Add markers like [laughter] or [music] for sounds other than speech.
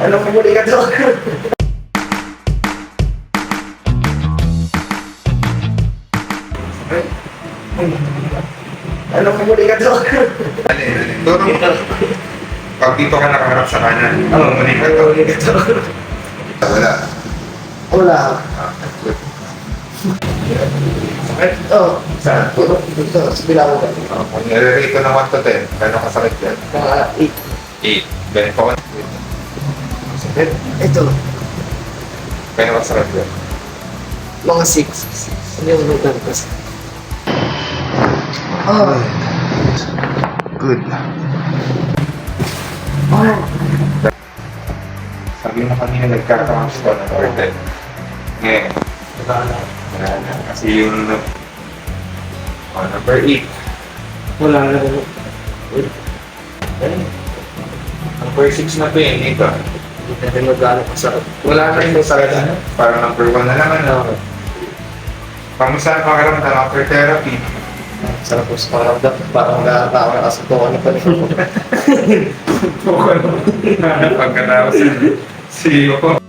Ano kung muli ka to? Ano kung muli ka to? Ano yun? Turo mo. Pag dito ka nakaharap sa kanan, ka ano to. muli ka to? Wala. Wala. Ah, good. Oo. Sa dito, sa bilang ko. Ah, Kung nire-rate ko ng 1 to 10, gano'ng kasakit yan? Mga 8. Ganito ko. Sakit. 8. Ito, Gano'ng kasakit yan? mga 6. Ano yung kasi? Oh. Good. Oh. Sabi mo kanina nagkakaroon ko ng 10. Ngayon, Wala na. wala na. Kasi yung oh, number 8. Wala na rin. Number 6 na pain, ito. Hindi na rin magkano kasarap. Wala na rin sa sakit. Parang number 1 na naman. No? Kamusta ang pakiramdam after therapy? Sarap po sa pakiramdam. Parang nakatawa na kasi [laughs] kung ano pa rin ako. Pagkatapos ng [laughs] CEO ko.